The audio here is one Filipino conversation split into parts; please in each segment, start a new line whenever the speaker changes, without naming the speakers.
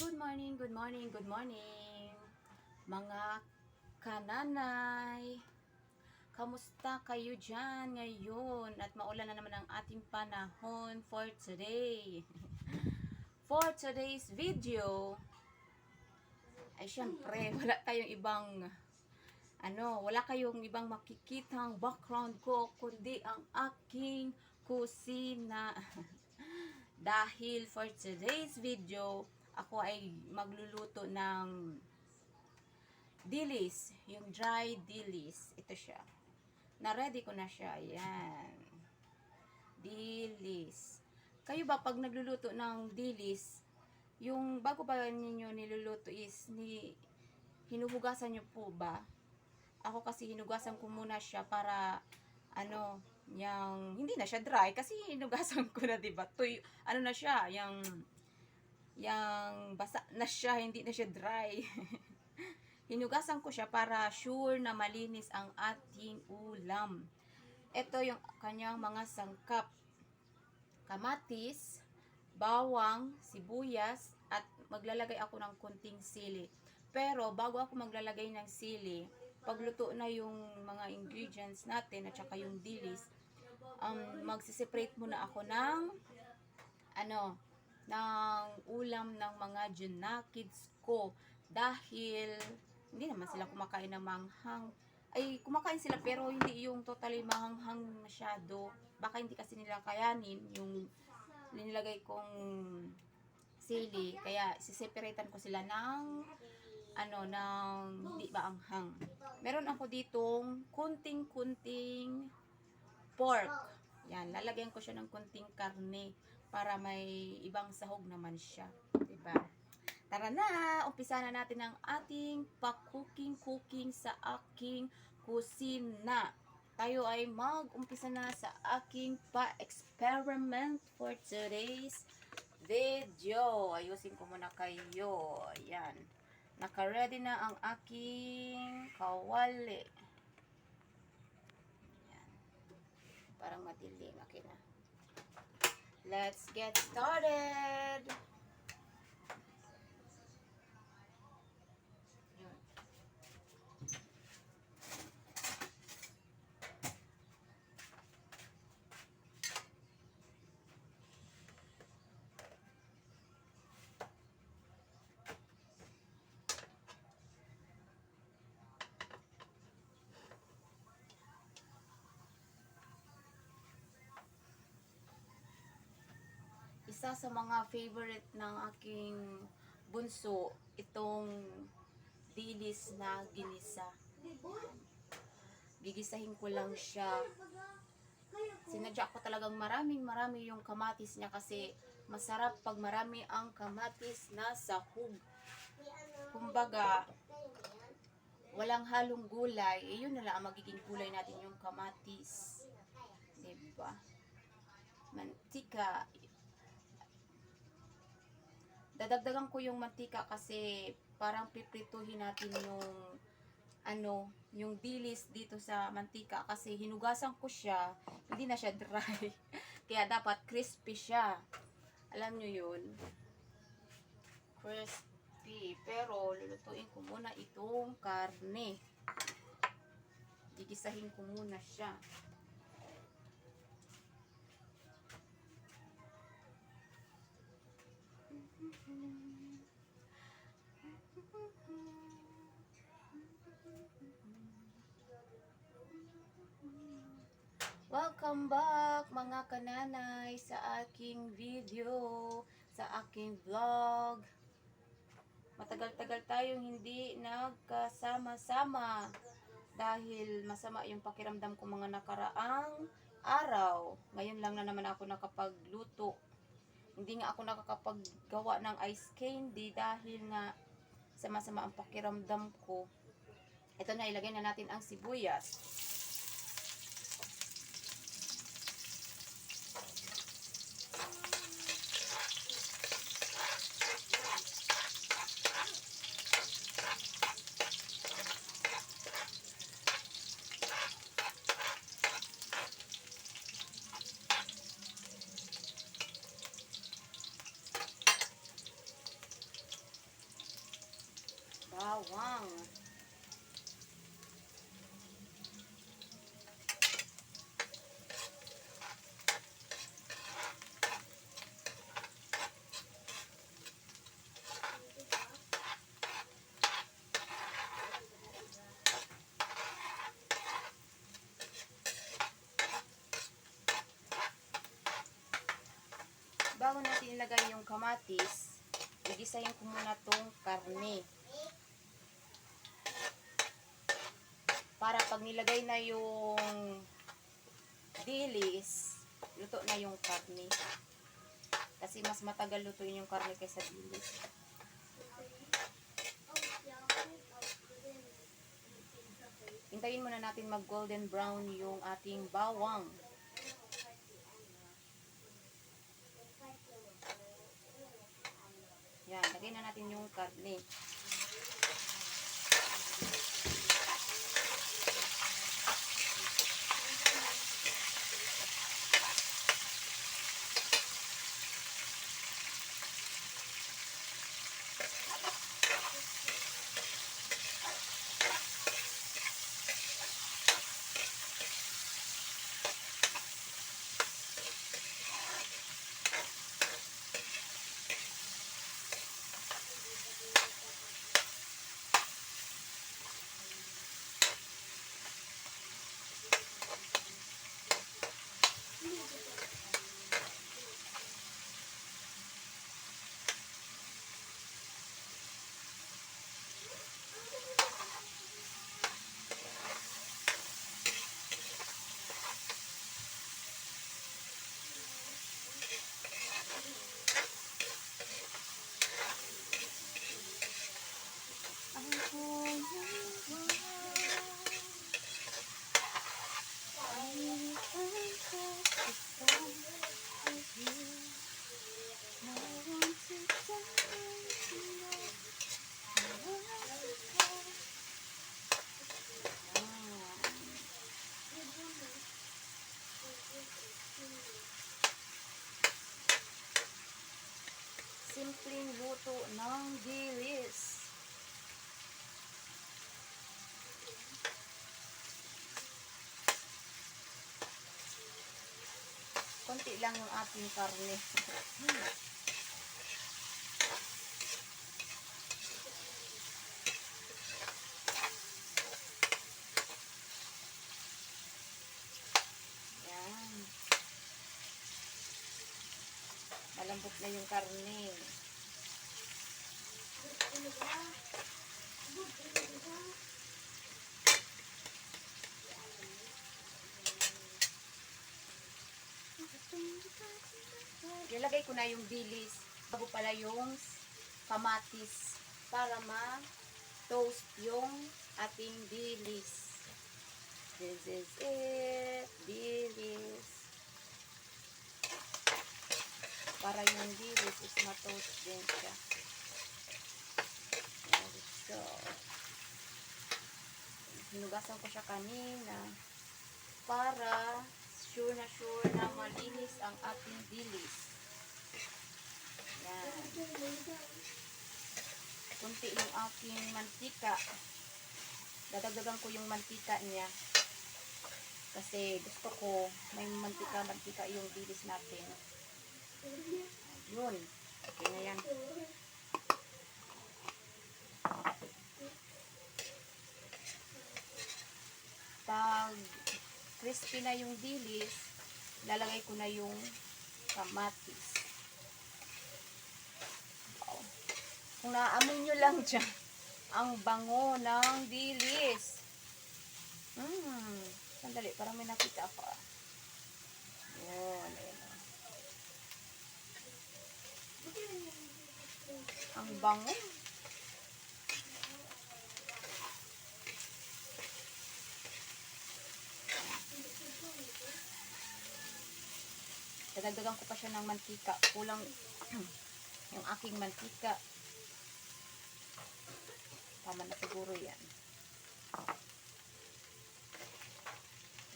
Good morning, good morning, good morning. Mga kananay, kamusta kayo dyan ngayon? At maulan na naman ang ating panahon for today. for today's video, ay syempre, wala tayong ibang ano, wala kayong ibang makikitang background ko, kundi ang aking kusina. Dahil for today's video, ako ay magluluto ng dilis, yung dry dilis. Ito siya. Na-ready ko na siya. Ayan. Dilis. Kayo ba pag nagluluto ng dilis, yung bago pa ninyo niluluto is ni hinuhugasan nyo po ba? Ako kasi hinugasan ko muna siya para ano, yung hindi na siya dry kasi hinugasan ko na 'di ba? Tuy ano na siya, yung yung basa na siya, hindi na siya dry. hinugasan ko siya para sure na malinis ang ating ulam. Ito yung kanyang mga sangkap. Kamatis, bawang, sibuyas, at maglalagay ako ng kunting sili. Pero bago ako maglalagay ng sili, pagluto na yung mga ingredients natin at saka yung dilis, um, magsiseparate muna ako ng ano, ng ulam ng mga kids ko dahil hindi naman sila kumakain ng manghang. Ay, kumakain sila pero hindi yung totally mahanghang masyado. Baka hindi kasi nila kayanin yung linilagay kong sili. Kaya, siseparetan ko sila ng ano, ng hindi ba anghang. Meron ako ditong kunting-kunting pork. Yan, lalagyan ko siya ng kunting karne para may ibang sahog naman siya. Diba? Tara na! Umpisa na natin ang ating pa-cooking-cooking sa aking kusina. Tayo ay mag-umpisa na sa aking pa-experiment for today's video. Ayusin ko muna kayo. Ayan. Naka-ready na ang aking kawali. Ayan. Parang madilim. Okay na. Let's get started! Isa sa mga favorite ng aking bunso, itong dilis na ginisa. Gigisahin ko lang siya. Sinadya ko talagang maraming marami yung kamatis niya kasi masarap pag marami ang kamatis na sahog. Kumbaga, walang halong gulay, eh yun na lang ang magiging gulay natin yung kamatis. Diba? Mantika, dadagdagan ko yung mantika kasi parang piprituhin natin yung ano, yung dilis dito sa mantika kasi hinugasan ko siya, hindi na siya dry. Kaya dapat crispy siya. Alam nyo yun? Crispy. Pero lulutuin ko muna itong karne. Gigisahin ko muna siya. Welcome back mga kananay sa aking video, sa aking vlog. Matagal-tagal tayong hindi nagkasama-sama dahil masama yung pakiramdam ko mga nakaraang araw. Ngayon lang na naman ako nakapagluto. Hindi nga ako nakakapaggawa ng ice candy dahil nga sama-sama ang pakiramdam ko. Ito na, ilagay na natin ang sibuyas. Natin ilagay yung kamatis, igisahin ko muna tong karne. Para pag nilagay na yung dilis, luto na yung karne. Kasi mas matagal lutuin yung karne kaysa dilis. Hintayin muna natin mag golden brown yung ating bawang. Yan, lagay na natin yung karne. Luto ng dilis. Konti lang yung ating karne. Yan. Malambot na yung karne. Nilagay ko na yung dilis bago pala yung kamatis para ma-toast yung ating dilis. This is it. Dilis. Para yung dilis is ma-toast din siya. There we go. Hinugasan ko siya kanina para sure na sure na malinis ang ating dilis. Yan. Kunti yung aking mantika. Dadagdagan ko yung mantika niya. Kasi gusto ko may mantika-mantika yung dilis natin. Yun. Okay na yan. Pag crispy na yung dilis, lalagay ko na yung kamatis. Kung naaamoy nyo lang dyan, ang bango ng dilis. Hmm. Sandali, parang may nakita ako. ah. Yun, ayun. ah. Ang bango. Dadagdagan ko pa siya ng mantika. Kulang yung aking mantika. Tama na siguro yan.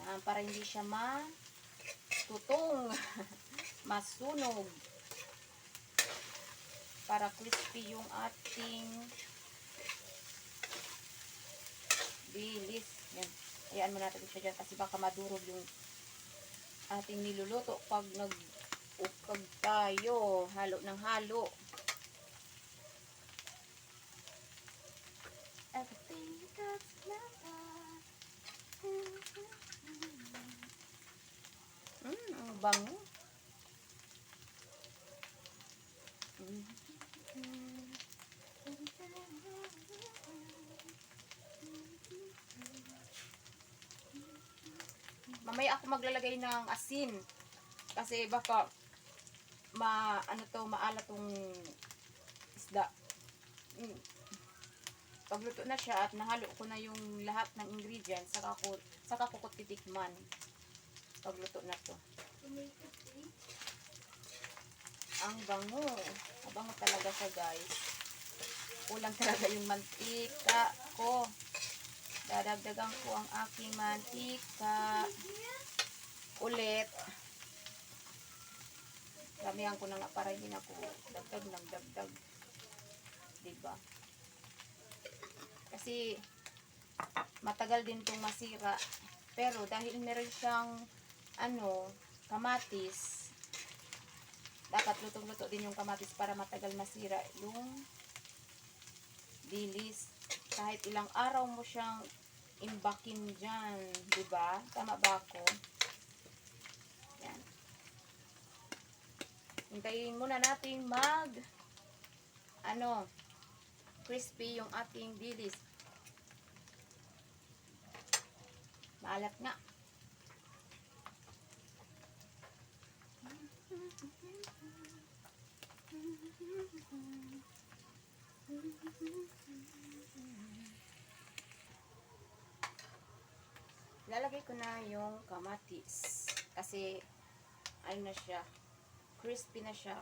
Yan, para hindi siya matutong. Masunog. Para crispy yung ating Bilis. Yan. Hayaan mo natin siya dyan kasi baka madurog yung ating niluluto pag nag-ukag tayo. Halo ng halo. Everything that's matter. Mm, ang bango. Mamaya ako maglalagay ng asin. Kasi baka ma ano to maalat tong isda. Mm. Pagluto na siya at nahalo ko na yung lahat ng ingredients saka ko saka ko ko titikman. Pagluto na to. Ang bango. Ang bango talaga siya, guys. Kulang talaga yung mantika ko. Dadagdagan ko ang aking mantika. Ulit. Damihan ko na nga para hindi na ako dagdag ng dagdag. Diba? Kasi matagal din itong masira. Pero dahil meron siyang ano, kamatis, dapat lutong-luto din yung kamatis para matagal masira yung dilis. Kahit ilang araw mo siyang imbakin dyan, di ba? Tama ba ako? Yan. Hintayin muna natin mag ano, crispy yung ating dilis. Maalat nga. Lalagay ko na yung kamatis. Kasi, ano na siya, crispy na siya.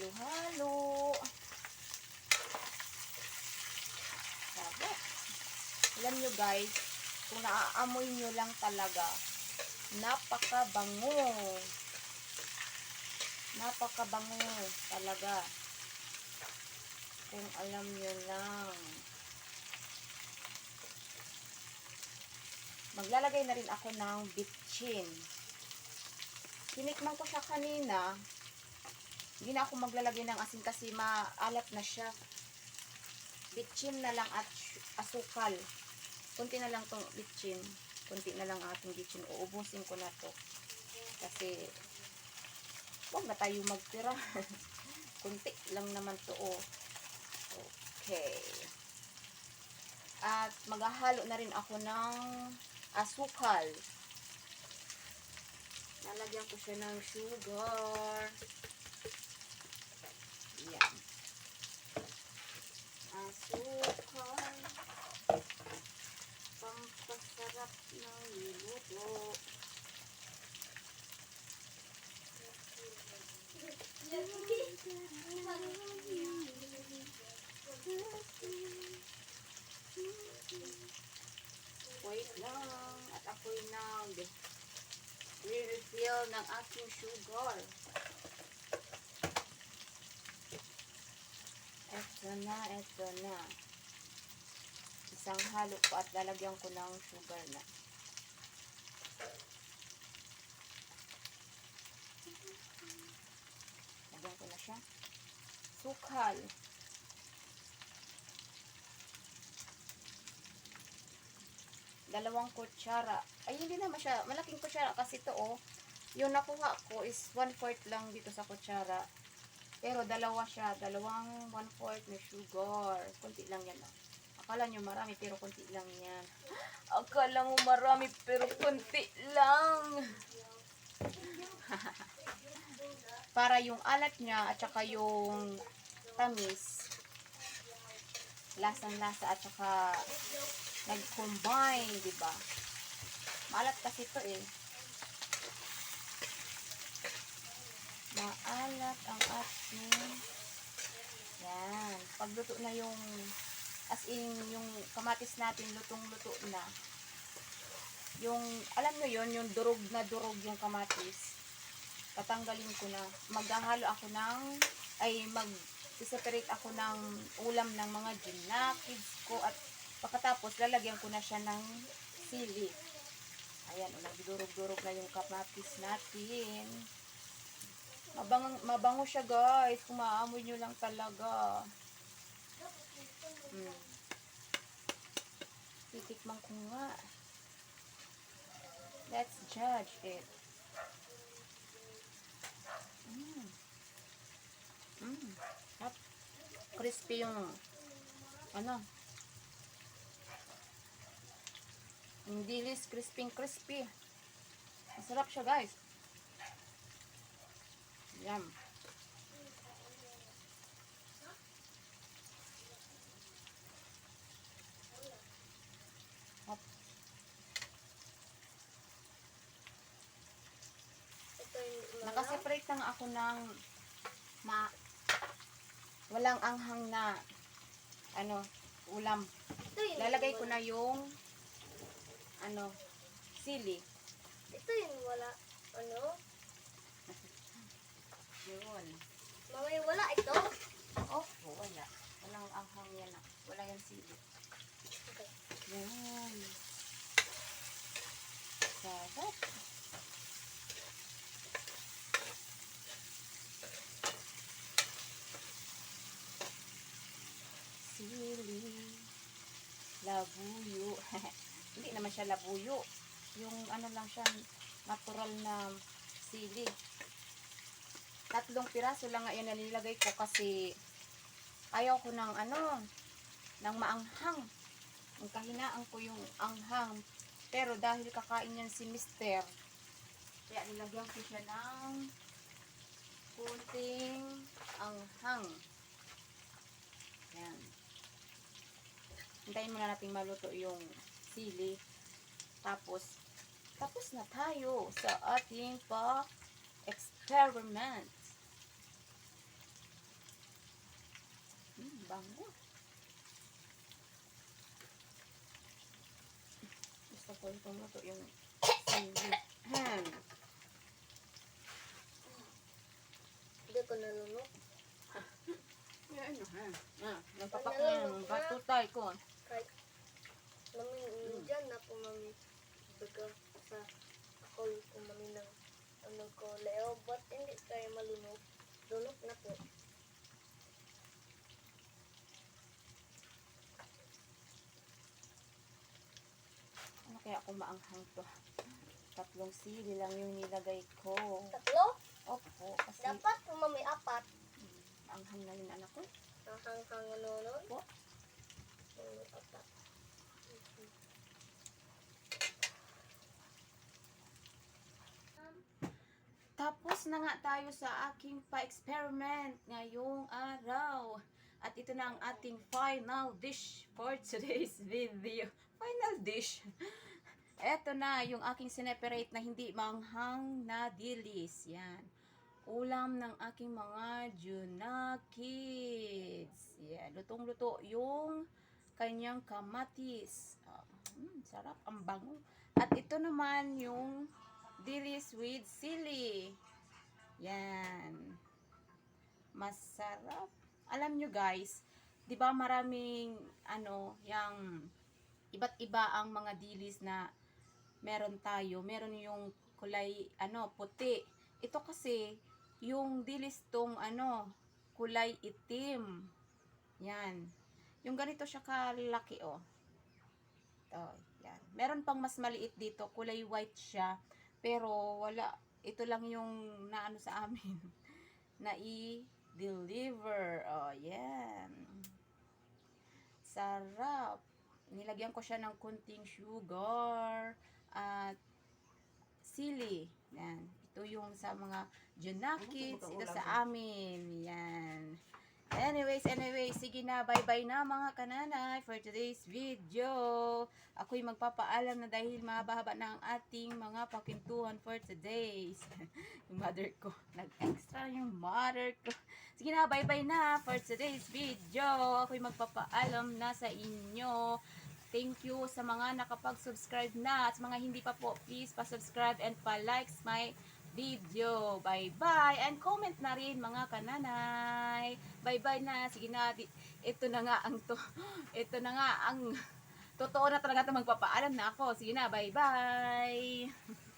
Halo-halo. Sabi. Alam nyo guys, kung naaamoy nyo lang talaga, napakabango. Napakabango talaga. Kung alam nyo lang. Maglalagay na rin ako ng bitchin. Tinikman ko siya kanina. Hindi na ako maglalagay ng asin kasi maalat na siya. Bitchin na lang at asukal. Kunti na lang tong bitchin. Kunti na lang ating bitchin. Uubusin ko na to. Kasi huwag na tayo magtira. Kunti lang naman to. Oh. Okay. At maghahalo na rin ako ng asukal. Lalagyan ko siya ng sugar. Yan. Asukal. Pampasarap ng niluto. Wait lang. At ako'y nag re-refill ng aking sugar. Eto na, eto na. Isang halo ko at lalagyan ko ng sugar na. Lagyan ko na siya. Sukal. Dalawang kutsara. Ay, hindi naman siya. Malaking kutsara kasi to oh. Yung nakuha ko is one fourth lang dito sa kutsara. Pero dalawa siya. Dalawang one fourth na sugar. Kunti lang yan oh. Akala nyo marami pero kunti lang yan. Akala mo marami pero kunti lang. Para yung alat niya at saka yung tamis, lasang-lasa at saka nag-combine, di ba? Maalat kasi ito eh. Maalat ang ating yan. Pagluto na yung as in yung kamatis natin lutong-luto na. yung, alam nyo yon yung durog na durog yung kamatis. Tatanggalin ko na. Maghahalo ako ng, ay mag, separate ako ng ulam ng mga gina, kids ko, at pagkatapos lalagyan ko na siya ng sili. Ayan, o, nagdurog-durog na yung kamatis natin. Mabang, mabango siya guys, kung maamoy nyo lang talaga. Mm. Titikman ko nga. Let's judge it. Mm. Mm. Hap. Crispy yung ano. Yung dilis, crispy crispy. Masarap siya guys. Yum. Hop. Nakaseparate lang ako ng ma walang anghang na ano ulam. Lalagay ko na yung ano sili.
Ito yung wala. Ano?
Yun.
Mamay wala ito.
Oh, wala. Walang anghang yan. ah. Wala yung sili.
Okay.
Yan. Sarap. Sili. Labuyo. Hindi naman siya labuyo. Yung ano lang siya, natural na sili. Tatlong piraso lang nga yun nalilagay ko kasi ayaw ko ng ano, ng maanghang. Ang kahinaan ko yung anghang. Pero dahil kakain yan si Mister, kaya nilagyan ko siya ng kunting anghang. Yan. Hintayin muna natin maluto yung sili. Tapos, tapos na tayo sa ating pa-experiment. Hmm, bango. Gusto ko itong luto yung sili. Hmm.
Hindi ko nalunok.
Yan, ha. Ah, nagpapak na yung batutay ko.
Kahit mami mm. dyan na po mami baga sa ako ko mami ng ano ko leo but hindi kayo malunok. Lunok na po.
Kaya kung maanghang to? Tatlong sili lang yung nilagay ko.
Tatlo?
Opo, kasi
Dapat po mami apat.
maanghang na yung anak ko.
Ang hanghang ano nun?
Po.
Mami apat.
Tapos na nga tayo sa aking pa-experiment ngayong araw. At ito na ang ating final dish for today's video. Final dish. Ito na yung aking sineperate na hindi manghang na dilis. Yan. Ulam ng aking mga Junakids. Yan. Lutong-luto yung kanyang kamatis. Ah, mm, sarap. Ang bango. At ito naman yung dilis with sili. Yan. Masarap. Alam nyo guys, 'di ba maraming ano, yang iba't iba ang mga dilis na meron tayo. Meron yung kulay ano, puti. Ito kasi yung dilis tong ano, kulay itim. Yan. Yung ganito siya kalaki oh. Ito, yan. Meron pang mas maliit dito, kulay white siya. Pero wala, ito lang yung naano sa amin na i-deliver. Oh, yan. Sarap. Nilagyan ko siya ng kunting sugar at sili. Yan. Ito yung sa mga Junakits. Ito sa amin. Yan. Anyways, anyways, sige na, bye-bye na mga kananay for today's video. Ako'y magpapaalam na dahil mahaba na ang ating mga pakintuhan for today's. yung mother ko, nag-extra yung mother ko. Sige na, bye-bye na for today's video. Ako'y magpapaalam na sa inyo. Thank you sa mga nakapag-subscribe na at sa mga hindi pa po, please pa-subscribe and pa-likes my video. Bye-bye. And comment na rin mga kananay. Bye-bye na. Sige na. Ito na nga ang to. Ito na nga ang totoo na talaga ito magpapaalam na ako. Sige na. Bye-bye.